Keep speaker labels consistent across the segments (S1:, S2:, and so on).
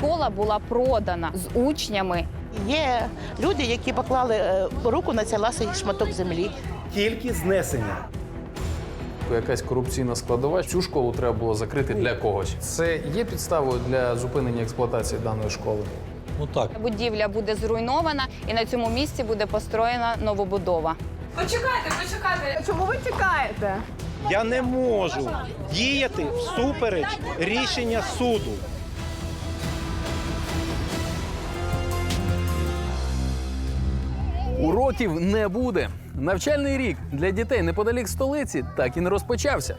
S1: Школа була продана з учнями.
S2: Є люди, які поклали е, руку на цей ласий шматок землі.
S3: Тільки знесення.
S4: Якась корупційна складова. Цю школу треба було закрити для когось. Це є підставою для зупинення експлуатації даної школи.
S5: Ну так.
S1: Будівля буде зруйнована, і на цьому місці буде построєна новобудова.
S6: Почекайте, почекайте.
S7: Чому ви чекаєте?
S3: Я не можу діяти всупереч рішення суду.
S4: Уроків не буде. Навчальний рік для дітей неподалік столиці так і не розпочався.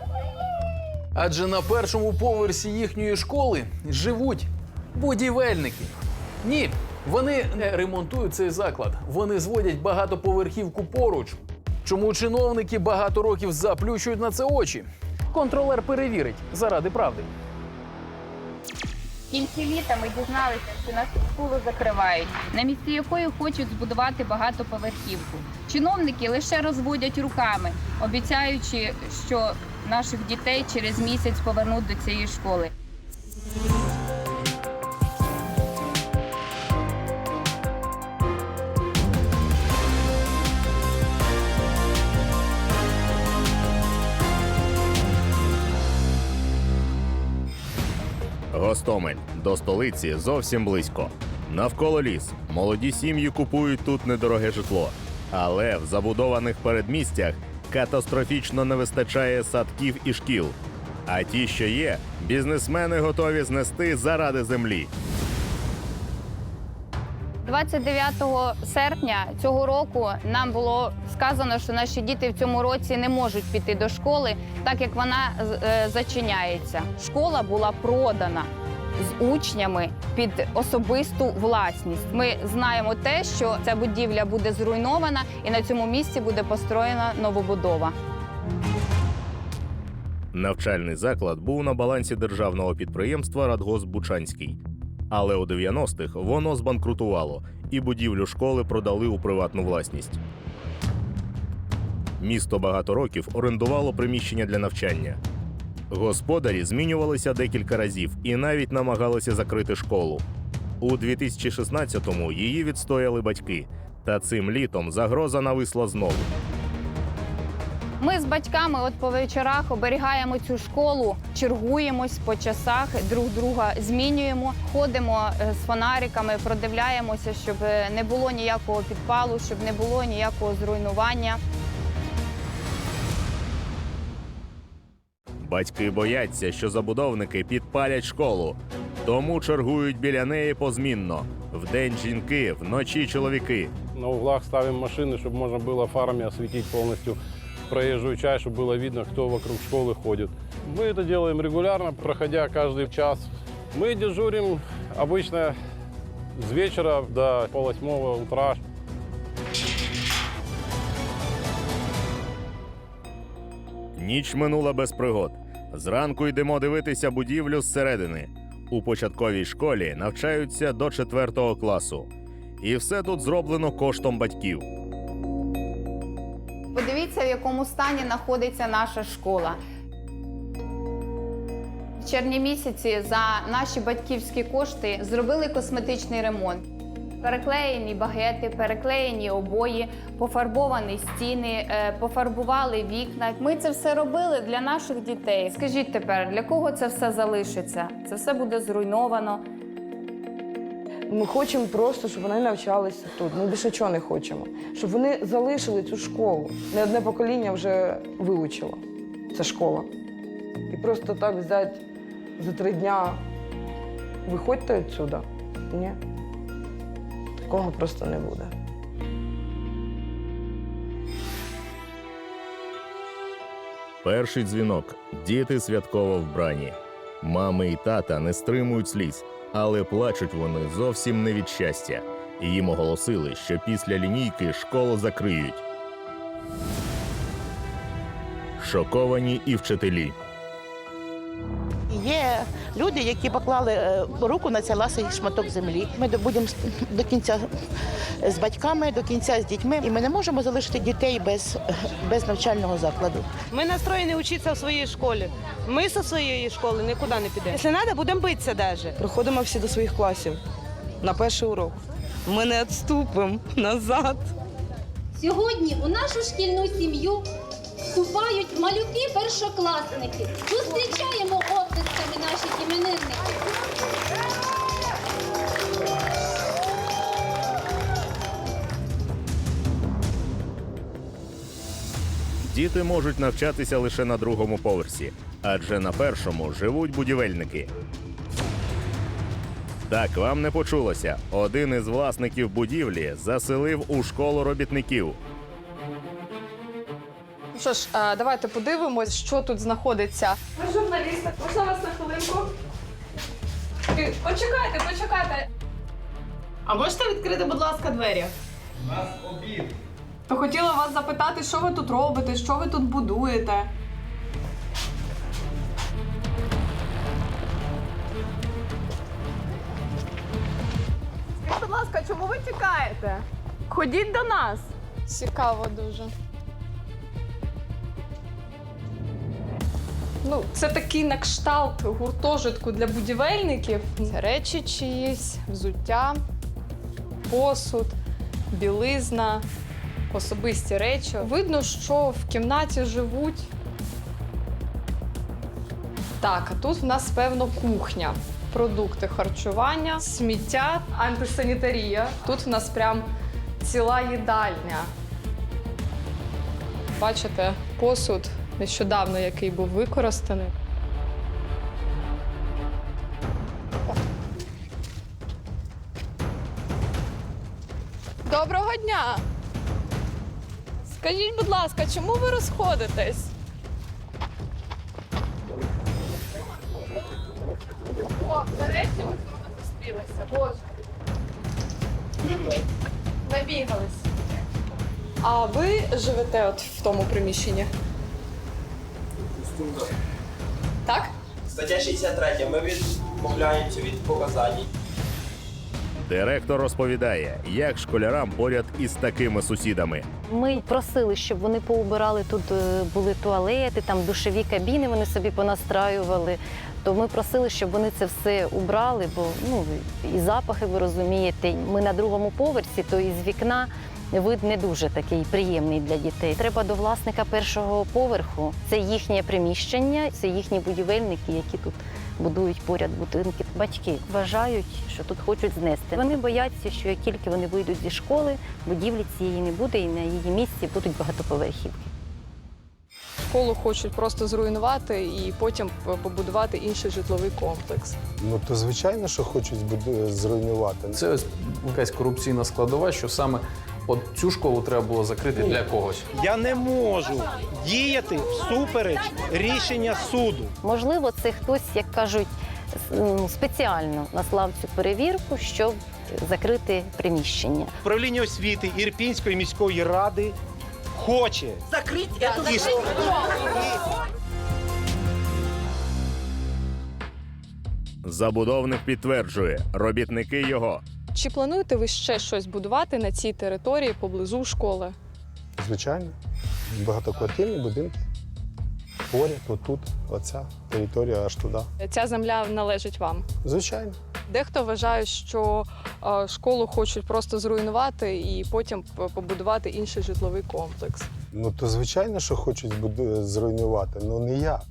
S4: Адже на першому поверсі їхньої школи живуть будівельники. Ні, вони не ремонтують цей заклад. Вони зводять багатоповерхівку поруч. Чому чиновники багато років заплющують на це очі? Контролер перевірить заради правди.
S1: Кінці літа ми дізналися, що нас школу закривають, на місці якої хочуть збудувати багатоповерхівку. Чиновники лише розводять руками, обіцяючи, що наших дітей через місяць повернуть до цієї школи.
S8: Гостомель до столиці зовсім близько. Навколо ліс. Молоді сім'ї купують тут недороге житло. Але в забудованих передмістях катастрофічно не вистачає садків і шкіл. А ті, що є, бізнесмени готові знести заради землі.
S1: 29 серпня цього року нам було сказано, що наші діти в цьому році не можуть піти до школи, так як вона е, зачиняється. Школа була продана з учнями під особисту власність. Ми знаємо те, що ця будівля буде зруйнована, і на цьому місці буде построєна новобудова.
S8: Навчальний заклад був на балансі державного підприємства Радгосп Бучанський. Але у 90-х воно збанкрутувало, і будівлю школи продали у приватну власність. Місто багато років орендувало приміщення для навчання. Господарі змінювалися декілька разів і навіть намагалися закрити школу. У 2016-му її відстояли батьки. Та цим літом загроза нависла знову.
S1: Ми з батьками, от по вечорах, оберігаємо цю школу, чергуємось по часах, друг друга змінюємо, ходимо е, з фонариками, продивляємося, щоб е, не було ніякого підпалу, щоб не було ніякого зруйнування.
S8: Батьки бояться, що забудовники підпалять школу, тому чергують біля неї позмінно. Вдень жінки, вночі чоловіки.
S9: На углах ставим машины, чтобы можно было фарами осветить полностью проезжую часть, чтобы было видно, кто вокруг школы ходит. Мы это делаем регулярно, проходя каждый час. Мы дежурим обычно с вечера до полвосьмого утра.
S8: Ніч минула без пригод. Зранку йдемо дивитися будівлю зсередини. У початковій школі навчаються до 4 класу. І все тут зроблено коштом батьків.
S1: Подивіться, в якому стані знаходиться наша школа. В червні місяці за наші батьківські кошти зробили косметичний ремонт. Переклеєні багети, переклеєні обої, пофарбовані стіни, е, пофарбували вікна. Ми це все робили для наших дітей. Скажіть тепер, для кого це все залишиться? Це все буде зруйновано.
S7: Ми хочемо просто, щоб вони навчалися тут. Ми більше чого не хочемо. Щоб вони залишили цю школу. Не одне покоління вже вивчило. Це школа. І просто так взяти за три дня виходьте відсюди. Ні. Такого просто не буде.
S8: Перший дзвінок. Діти святково вбрані. Мами і тата не стримують сліз, але плачуть вони зовсім не від щастя. Їм оголосили, що після лінійки школу закриють. Шоковані і вчителі.
S2: Є Люди, які поклали е, руку на цей ласий шматок землі. Ми до- будемо до кінця з батьками, до кінця з дітьми, і ми не можемо залишити дітей без, без навчального закладу.
S5: Ми настроєні вчитися в своїй школі. Ми зі своєї школи нікуди не підемо. Якщо треба, будемо битися навіть.
S7: Приходимо всі до своїх класів на перший урок. Ми не відступимо назад.
S10: Сьогодні у нашу шкільну сім'ю вступають малюки першокласники. Зустрічаємо наших іменинників.
S8: Діти можуть навчатися лише на другому поверсі, адже на першому живуть будівельники. Так вам не почулося. Один із власників будівлі заселив у школу робітників.
S6: Що ж, е, давайте подивимось, що тут знаходиться. Ви журналісти, можна вас на хвилинку? Е, Почекайте, почекайте.
S5: А можете відкрити, будь ласка, двері? У нас обід.
S6: То хотіла вас запитати, що ви тут робите, що ви тут будуєте. Скажіть, будь ласка, чому ви тікаєте? Ходіть до нас. Цікаво дуже. Ну, це такий на кшталт гуртожитку для будівельників. Це речі чиїсь, взуття, посуд, білизна, особисті речі. Видно, що в кімнаті живуть. Так, а тут в нас, певно, кухня. Продукти харчування, сміття, антисанітарія. Тут в нас прям ціла їдальня. Бачите, посуд нещодавно, який був використаний. Доброго дня! Скажіть, будь ласка, чому ви розходитесь? О, нарешті ми з вами зустрілися. Боже. Набігались. А ви живете от в тому приміщенні? Так?
S11: Стаття 63. Ми відмовляємося від показань.
S8: Директор розповідає, як школярам поряд із такими сусідами.
S12: Ми просили, щоб вони поубирали тут е, були туалети, там душові кабіни вони собі понастраювали. То ми просили, щоб вони це все убрали, бо ну і запахи ви розумієте. Ми на другому поверсі, то із вікна вид не дуже такий приємний для дітей. Треба до власника першого поверху. Це їхнє приміщення, це їхні будівельники, які тут будують поряд будинки. Батьки вважають, що тут хочуть знести. Вони бояться, що як тільки вони вийдуть зі школи, будівлі цієї не буде, і на її місці будуть багатоповерхівки.
S6: Школу хочуть просто зруйнувати і потім побудувати інший житловий комплекс.
S9: Ну то звичайно, що хочуть зруйнувати.
S4: Це якась корупційна складова, що саме от цю школу треба було закрити для когось.
S3: Я не можу діяти всупереч рішення суду.
S12: Можливо, це хтось, як кажуть, спеціально наслав цю перевірку, щоб закрити приміщення.
S3: Управління освіти Ірпінської міської ради хоче закрити і
S8: Забудовник підтверджує, робітники його.
S6: Чи плануєте ви ще щось будувати на цій території поблизу школи?
S9: Звичайно, багатоквартирні будинки. Поряд, отут, оця територія аж туди.
S6: Ця земля належить вам.
S9: Звичайно.
S6: Дехто вважає, що е, школу хочуть просто зруйнувати і потім побудувати інший житловий комплекс.
S9: Ну то звичайно, що хочуть буду- зруйнувати, ну не я.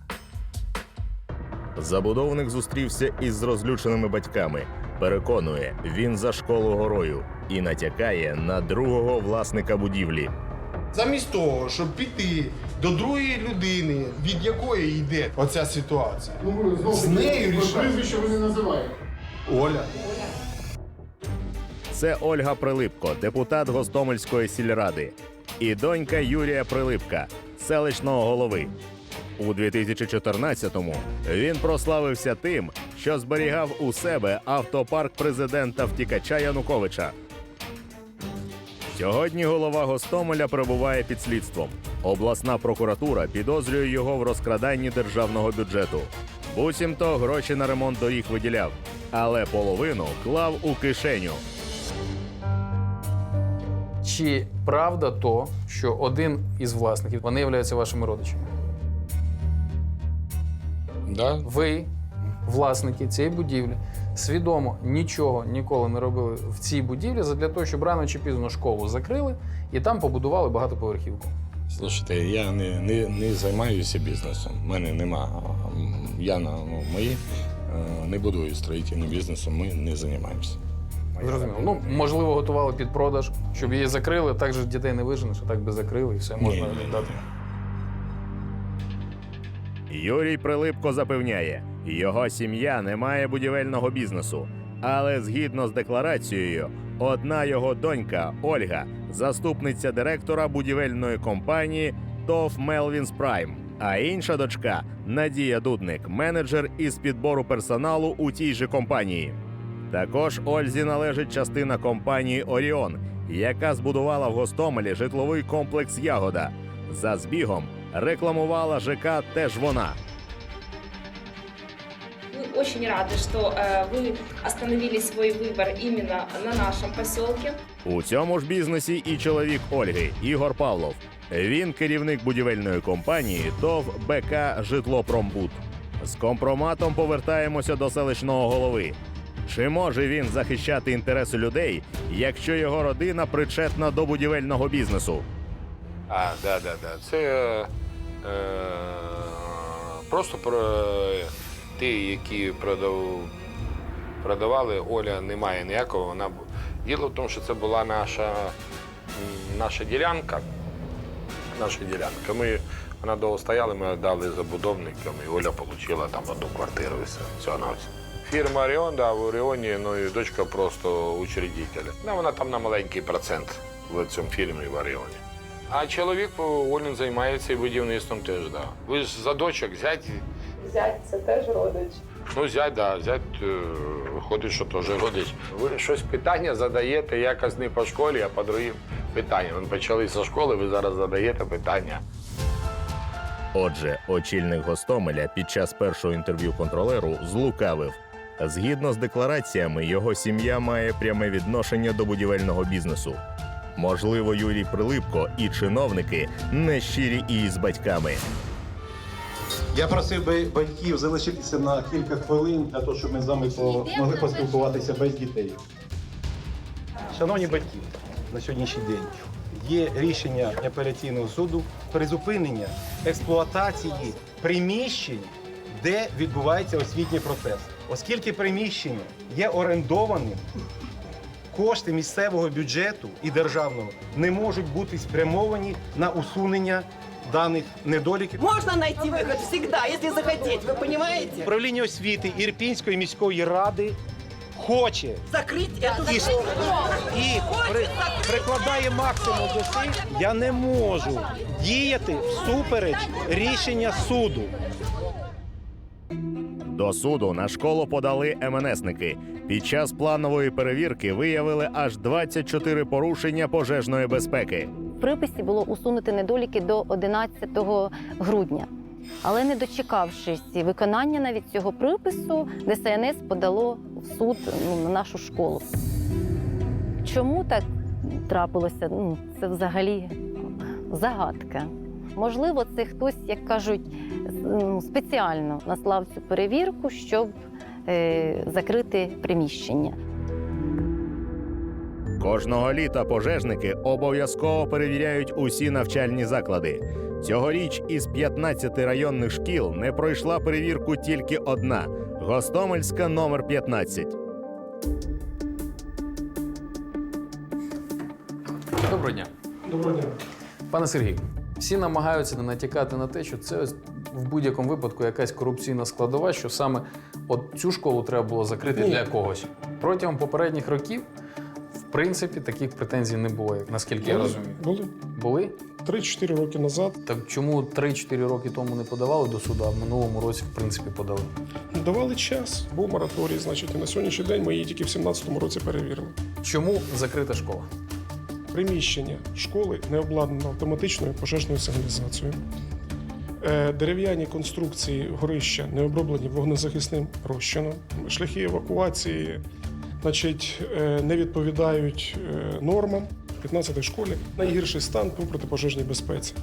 S8: Забудовник зустрівся із розлюченими батьками. Переконує, він за школу горою і натякає на другого власника будівлі.
S13: Замість того, щоб піти до другої людини, від якої йде оця ситуація, з нею рішати. що ви не називаєте. Оля.
S8: Це Ольга Прилипко, депутат Гостомельської сільради, і донька Юрія Прилипка, селищного голови. У 2014-му він прославився тим, що зберігав у себе автопарк президента втікача Януковича. Сьогодні голова Гостомеля перебуває під слідством. Обласна прокуратура підозрює його в розкраданні державного бюджету. Буцімто гроші на ремонт доріг виділяв, але половину клав у кишеню.
S4: Чи правда то, що один із власників вони являються вашими родичами?
S14: Да?
S4: Ви, власники цієї будівлі, свідомо нічого ніколи не робили в цій будівлі для того, щоб рано чи пізно школу закрили і там побудували багатоповерхівку.
S14: Слушайте, я не, не, не займаюся бізнесом. У мене нема. Я на ну, мої е, не будую строїтельним бізнесом, ми не займаємося.
S4: Зрозуміло. Ну, можливо, готували під продаж, щоб її закрили, так же дітей не виженеш, а так би закрили і все можна віддати.
S8: Юрій Прилипко запевняє, його сім'я не має будівельного бізнесу. Але згідно з декларацією, одна його донька Ольга, заступниця директора будівельної компанії ТОВ Мелвінс Прайм. А інша дочка Надія Дудник, менеджер із підбору персоналу у тій же компанії. Також Ользі належить частина компанії Оріон, яка збудувала в Гостомелі житловий комплекс Ягода. За збігом рекламувала ЖК теж вона.
S15: Мы очень рады, что э, вы остановили свой выбор именно на нашем поселке.
S8: У цьому ж бізнесі і чоловік Ольги Ігор Павлов. Він керівник будівельної компанії ТОВ БК Житлопромбуд. З компроматом повертаємося до селищного голови. Чи може він захищати інтереси людей, якщо його родина причетна до будівельного бізнесу?
S14: А, да, да, да. Це е, просто про ті, які продав, продавали, Оля не має ніякого. Вона діло в тому, що це була наша, наша ділянка. Наша ділянка. Ми, вона довго стояла, ми дали забудовникам, і Оля отримала там одну квартиру і все. Всього на все. Фірма Оріон, да, в Оріоні, ну і дочка просто учредителя. Ну, вона там на маленький процент в цьому фірмі в Оріоні. А чоловік Олін займається і будівництвом теж, да. Ви ж за дочок зять.
S6: Зять це теж родич.
S14: Ну, зять, да, зять е, виходить, що теж родич. Ви щось питання задаєте якось не по школі, а по другим питанням. Ви почали зі школи, ви зараз задаєте питання.
S8: Отже, очільник Гостомеля під час першого інтерв'ю контролеру злукавив. Згідно з деклараціями, його сім'я має пряме відношення до будівельного бізнесу. Можливо, Юрій Прилипко і чиновники не щирі і з батьками.
S16: Я просив би батьків залишитися на кілька хвилин для того, щоб ми з вами по- могли поспілкуватися без дітей.
S3: Шановні батьки, на сьогоднішній день є рішення апеляційного суду призупинення експлуатації приміщень, де відбувається освітній процес. Оскільки приміщення є орендованим, кошти місцевого бюджету і державного не можуть бути спрямовані на усунення даних недоліків.
S17: Можно найти выход всегда, если захотеть, вы понимаете?
S3: Управління освіти Ірпінської міської ради хоче
S17: Закрыть эту
S3: і,
S17: школу.
S3: і при, прикладає максимум зусиль, я не можу діяти всупереч рішення суду.
S8: До суду на школу подали МНСники. Під час планової перевірки виявили аж 24 порушення пожежної безпеки.
S12: Приписі було усунути недоліки до 11 грудня. Але не дочекавшись виконання навіть цього припису, ДСНС подало в суд ну, на нашу школу. Чому так трапилося? Ну, це взагалі загадка. Можливо, це хтось, як кажуть, ну, спеціально наслав цю перевірку, щоб е, закрити приміщення.
S8: Кожного літа пожежники обов'язково перевіряють усі навчальні заклади. Цьогоріч із 15 районних шкіл не пройшла перевірку тільки одна Гостомельська номер 15.
S4: Доброго дня.
S16: Доброго дня.
S4: Пане Сергію, всі намагаються не натякати на те, що це в будь-якому випадку якась корупційна складова, що саме от цю школу треба було закрити
S16: Ні.
S4: для когось. Протягом попередніх років, в принципі, таких претензій не було, наскільки я розумію.
S16: Були
S4: Були?
S16: 3-4 роки назад.
S4: Так чому 3-4 роки тому не подавали до суду, а в минулому році, в принципі, подали?
S16: Давали час, був мораторій, значить, і на сьогоднішній день ми її тільки в 17-му році перевірили.
S4: Чому закрита школа?
S16: Приміщення школи не обладнано автоматичною пожежною сигналізацією.
S18: Е, Дерев'яні конструкції горища не оброблені вогнезахисним розчином. Шляхи евакуації значить, е, не відповідають е, нормам. В 15 школі найгірший стан по протипожежній безпеці.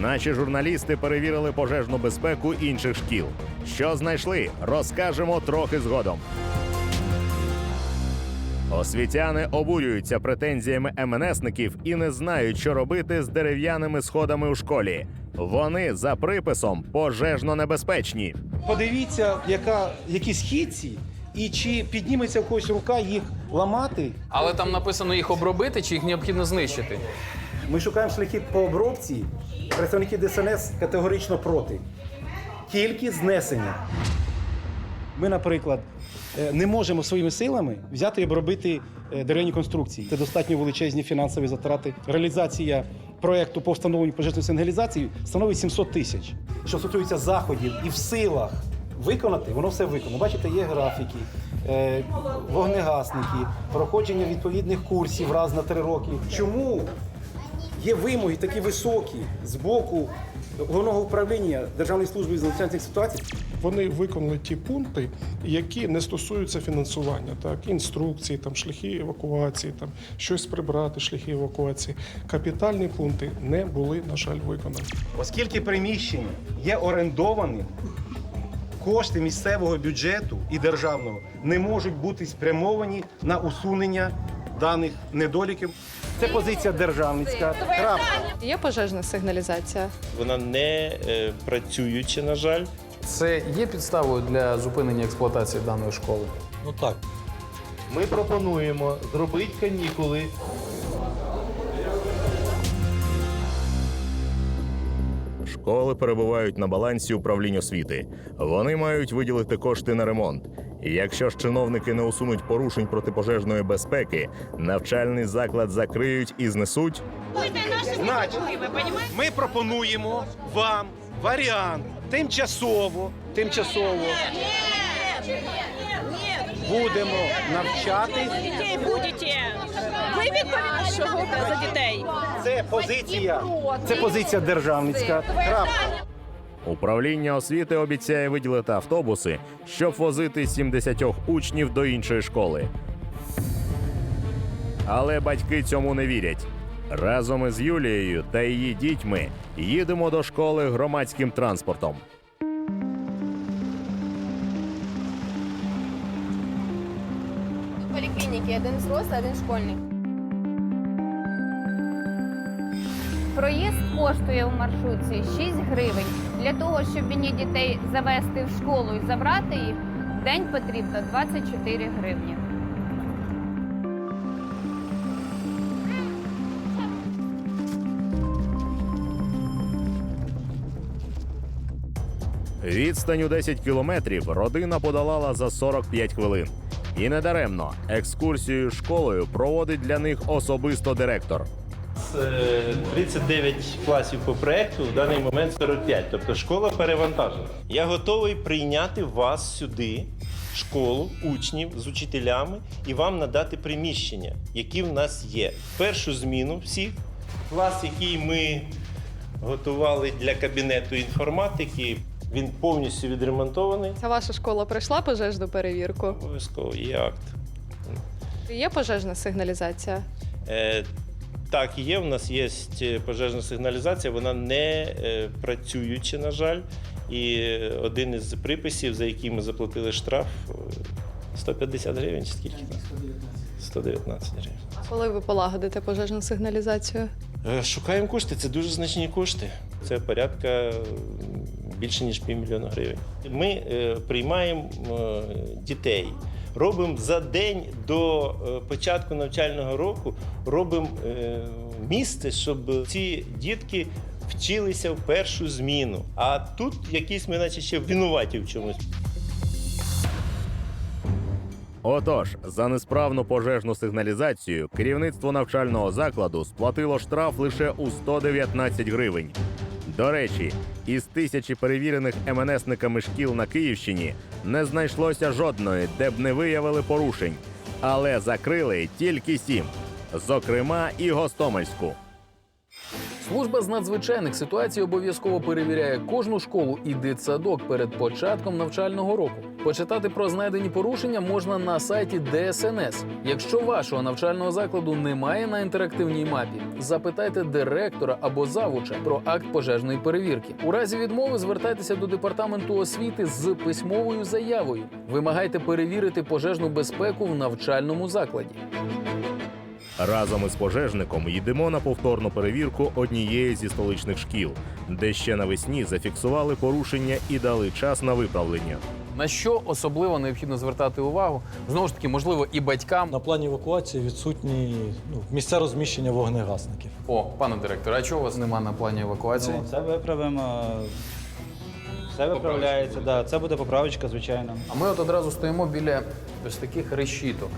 S8: Наші журналісти перевірили пожежну безпеку інших шкіл. Що знайшли, розкажемо трохи згодом. Освітяни обурюються претензіями МНСників і не знають, що робити з дерев'яними сходами у школі. Вони за приписом пожежно небезпечні.
S3: Подивіться, яка, які східці, і чи підніметься в когось рука їх ламати.
S4: Але там написано їх обробити чи їх необхідно знищити.
S3: Ми шукаємо шляхи по обробці. Представники ДСНС категорично проти. Тільки знесення. Ми, наприклад, е, не можемо своїми силами взяти і обробити е, дерев'яні конструкції. Це достатньо величезні фінансові затрати. Реалізація проєкту по встановленню пожежної сигналізації становить 700 тисяч. Що стосується заходів і в силах виконати, воно все виконано. Бачите, є графіки, е, вогнегасники, проходження відповідних курсів раз на три роки. Чому є вимоги такі високі з боку головного управління Державної служби з надзвичайних ситуацій?
S18: Вони виконали ті пункти, які не стосуються фінансування, так інструкції, там шляхи евакуації, там щось прибрати, шляхи евакуації. Капітальні пункти не були, на жаль, виконані.
S3: Оскільки приміщення є орендованим, кошти місцевого бюджету і державного не можуть бути спрямовані на усунення даних недоліків. Це позиція державницька. Крапка.
S6: Є пожежна сигналізація.
S11: Вона не е, працююча, на жаль.
S4: Це є підставою для зупинення експлуатації даної школи.
S19: Ну так. Ми пропонуємо зробити канікули.
S8: Школи перебувають на балансі управління освіти. Вони мають виділити кошти на ремонт. І Якщо ж чиновники не усунуть порушень протипожежної безпеки, навчальний заклад закриють і знесуть.
S3: Значить, ми пропонуємо вам варіант тимчасово, тимчасово будемо навчати.
S15: Дітей будете. Ви відповідаєте Чого за дітей.
S3: Це позиція, це позиція державницька. Крапка.
S8: Управління освіти обіцяє виділити автобуси, щоб возити 70 учнів до іншої школи. Але батьки цьому не вірять. Разом із Юлією та її дітьми їдемо до школи громадським транспортом.
S1: Поліклініки, один взрослий, один школьний. Проїзд коштує у маршрутці 6 гривень. Для того, щоб мені дітей завести в школу і забрати їх, в день потрібно 24 гривні.
S8: Відстань у 10 кілометрів родина подолала за 45 хвилин. І недаремно екскурсію школою проводить для них особисто директор.
S11: Е, 39 класів по проекту, в даний момент 45, тобто школа перевантажена. Я готовий прийняти вас сюди, школу, учнів з учителями і вам надати приміщення, які в нас є. Першу зміну всіх, клас, який ми готували для кабінету інформатики, він повністю відремонтований.
S6: Ця ваша школа пройшла пожежну перевірку.
S11: Обов'язково є акт.
S6: Є пожежна сигналізація.
S11: Е, так, є. У нас є е, пожежна сигналізація, вона не е, працююча, на жаль. І е, один із приписів, за який ми заплатили штраф, е, 150 гривень чи скільки? 119 гривень.
S6: А Коли ви полагодите пожежну сигналізацію?
S11: Е, Шукаємо кошти, це дуже значні кошти. Це порядка е, більше ніж півмільйона гривень. Ми е, приймаємо е, дітей. Робимо за день до е, початку навчального року робимо місце, щоб ці дітки вчилися в першу зміну. А тут якісь ми наче ще винуваті в чомусь.
S8: Отож, за несправну пожежну сигналізацію керівництво навчального закладу сплатило штраф лише у 119 гривень. До речі, із тисячі перевірених МНСниками шкіл на Київщині не знайшлося жодної, де б не виявили порушень, але закрили тільки сім, зокрема і Гостомельську.
S4: Служба з надзвичайних ситуацій обов'язково перевіряє кожну школу і дитсадок перед початком навчального року. Почитати про знайдені порушення можна на сайті ДСНС. Якщо вашого навчального закладу немає на інтерактивній мапі, запитайте директора або завуча про акт пожежної перевірки. У разі відмови звертайтеся до департаменту освіти з письмовою заявою. Вимагайте перевірити пожежну безпеку в навчальному закладі.
S8: Разом із пожежником йдемо на повторну перевірку однієї зі столичних шкіл, де ще навесні зафіксували порушення і дали час на виправлення.
S4: На що особливо необхідно звертати увагу? Знову ж таки, можливо, і батькам.
S20: На плані евакуації відсутні ну, місця розміщення вогнегасників.
S4: О, пане директоре, а чого у вас нема на плані евакуації?
S21: Ну, це виправимо. Все виправляється, да. Це буде поправочка, звичайно.
S4: А ми от одразу стоїмо біля ось таких решіток.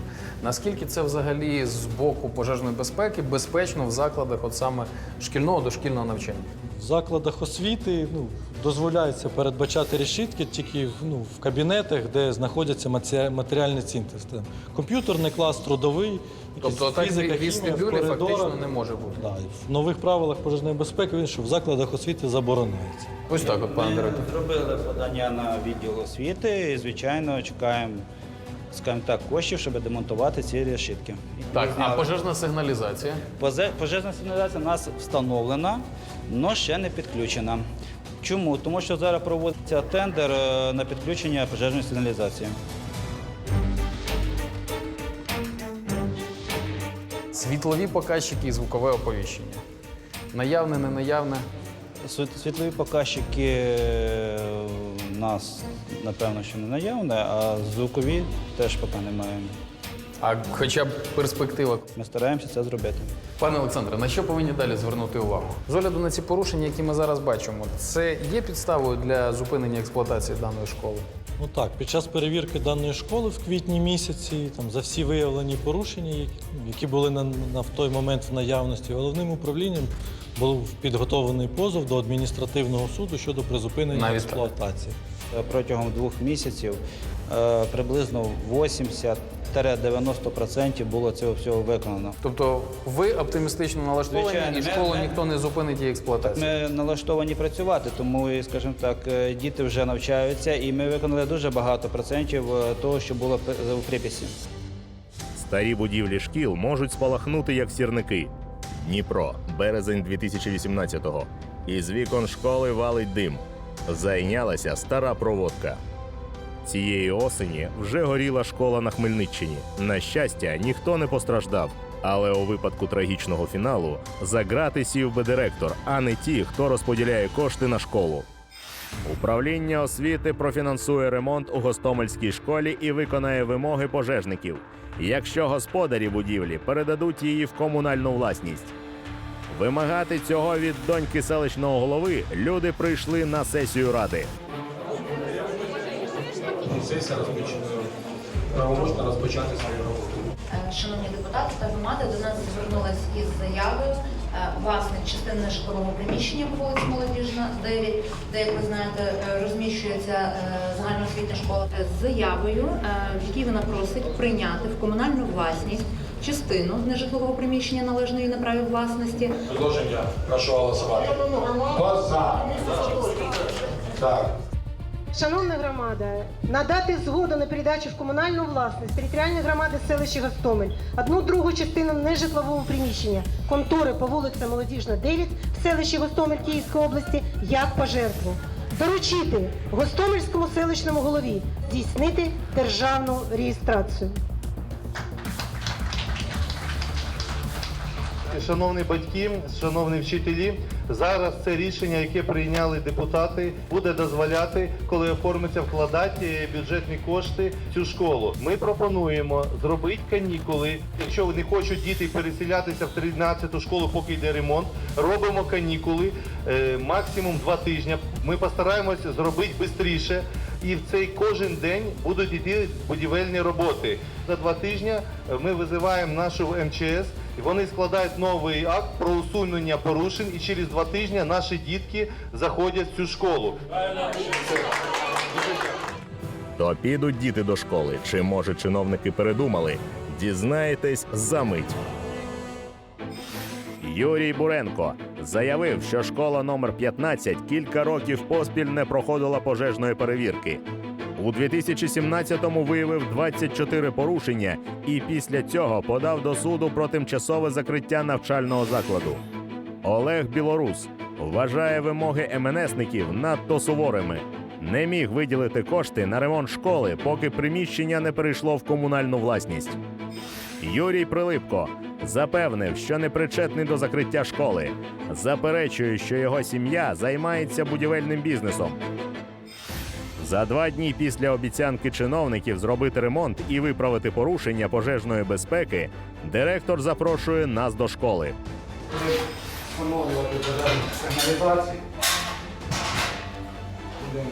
S4: Наскільки це взагалі з боку пожежної безпеки безпечно в закладах, от саме шкільного дошкільного навчання?
S20: В закладах освіти ну, дозволяється передбачати решітки тільки в- ну, в кабінетах, де знаходяться матеріальні цінності. Комп'ютерний клас, трудовий,
S4: Тобто так
S20: фізика, хімія, в коридорах.
S4: фактично не може бути.
S20: Да, в нових правилах пожежної безпеки він що в закладах освіти забороняється.
S4: Ось так, от, пане
S21: Ми
S4: директор.
S21: зробили подання на відділ освіти і, звичайно, чекаємо, скажімо так, коштів, щоб демонтувати ці решітки.
S4: Так, а пожежна сигналізація?
S21: Позе- Пожежна сигналізація у нас встановлена, але ще не підключена. Чому? Тому що зараз проводиться тендер е, на підключення пожежної сигналізації.
S4: Світлові показчики і звукове оповіщення. Наявне, не наявне.
S21: Світ- Світлові показчики е, у нас, напевно, що не наявне, а звукові теж поки не маємо.
S4: А хоча б перспектива.
S21: Ми стараємося це зробити.
S4: Пане Олександре, на що повинні далі звернути увагу? З огляду на ці порушення, які ми зараз бачимо, це є підставою для зупинення експлуатації даної школи?
S20: Ну так, під час перевірки даної школи в квітні місяці там за всі виявлені порушення, які, були на, на в той момент в наявності, головним управлінням був підготовлений позов до адміністративного суду щодо призупинення
S21: Навіть так.
S20: експлуатації.
S21: Е, Протягом двох місяців е, приблизно 80-90% було цього всього виконано.
S4: Тобто ви оптимістично налаштовані
S21: Звичайно,
S4: і школу
S21: ми-
S4: ніхто не зупинить її експлуатацію?
S21: Ми налаштовані працювати, тому, скажімо так, е, діти вже навчаються, і ми виконали дуже багато процентів того, що було у приписі.
S8: Старі будівлі шкіл можуть спалахнути як сірники. Дніпро, березень 2018-го. Із вікон школи валить дим. Зайнялася стара проводка. Цієї осені вже горіла школа на Хмельниччині. На щастя, ніхто не постраждав. Але у випадку трагічного фіналу за грати сів би директор, а не ті, хто розподіляє кошти на школу. Управління освіти профінансує ремонт у Гостомельській школі і виконає вимоги пожежників, якщо господарі будівлі передадуть її в комунальну власність. Вимагати цього від доньки селищного голови люди прийшли на сесію ради.
S22: Сесія розпочинає. Право можна розпочати свою роботу.
S23: Е, Шановні депутати та громада до нас звернулась із заявою е, власник частини житлового приміщення по вулиці Молодіжна 9, де, як ви знаєте, е, розміщується загальноосвітня школа, з заявою, в якій вона просить прийняти в комунальну власність частину нежитлового приміщення належної на праві власності.
S22: Предложення прошу голосувати. Хто за? Так.
S24: Шановна громада, надати згоду на передачу в комунальну власність територіальної громади селища Гостомель одну другу частину нежитлового приміщення контори по вулиці Молодіжна 9 в селищі Гостомель Київської області як пожертву. Доручити Гостомельському селищному голові здійснити державну реєстрацію.
S19: Шановні батьки, шановні вчителі, зараз це рішення, яке прийняли депутати, буде дозволяти, коли оформиться вкладати бюджетні кошти в цю школу. Ми пропонуємо зробити канікули. Якщо не хочуть діти переселятися в 13-ту школу, поки йде ремонт, робимо канікули е, максимум два тижні. Ми постараємося зробити швидше. І в цей кожен день будуть йти будівельні роботи. За два тижні е, ми визиваємо нашу МЧС, вони складають новий акт про усунення порушень. І через два тижні наші дітки заходять в цю школу.
S8: То підуть діти до школи, чи може чиновники передумали? Дізнаєтесь за мить. Юрій Буренко заявив, що школа номер 15 кілька років поспіль не проходила пожежної перевірки. У 2017-му виявив 24 порушення і після цього подав до суду про тимчасове закриття навчального закладу. Олег Білорус вважає вимоги МНСників надто суворими. Не міг виділити кошти на ремонт школи, поки приміщення не перейшло в комунальну власність. Юрій Прилипко запевнив, що не причетний до закриття школи. Заперечує, що його сім'я займається будівельним бізнесом. За два дні після обіцянки чиновників зробити ремонт і виправити порушення пожежної безпеки, директор запрошує нас до школи.
S3: встановлювати пожежну сигналізацію. Будемо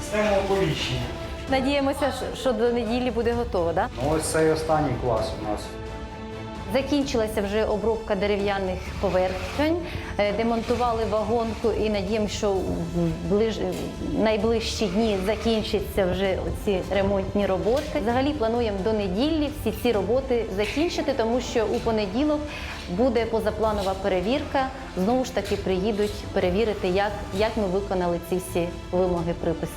S3: систему оповіщення.
S12: Надіємося, що- до неділі буде готово, так?
S25: Ну, ось цей останній клас у нас.
S12: Закінчилася вже обробка дерев'яних поверхень, е, демонтували вагонку і надіємося, що в ближ... найближчі дні закінчаться вже ці ремонтні роботи. Взагалі плануємо до неділі всі ці роботи закінчити, тому що у понеділок буде позапланова перевірка. Знову ж таки приїдуть перевірити, як, як ми виконали ці всі вимоги припису.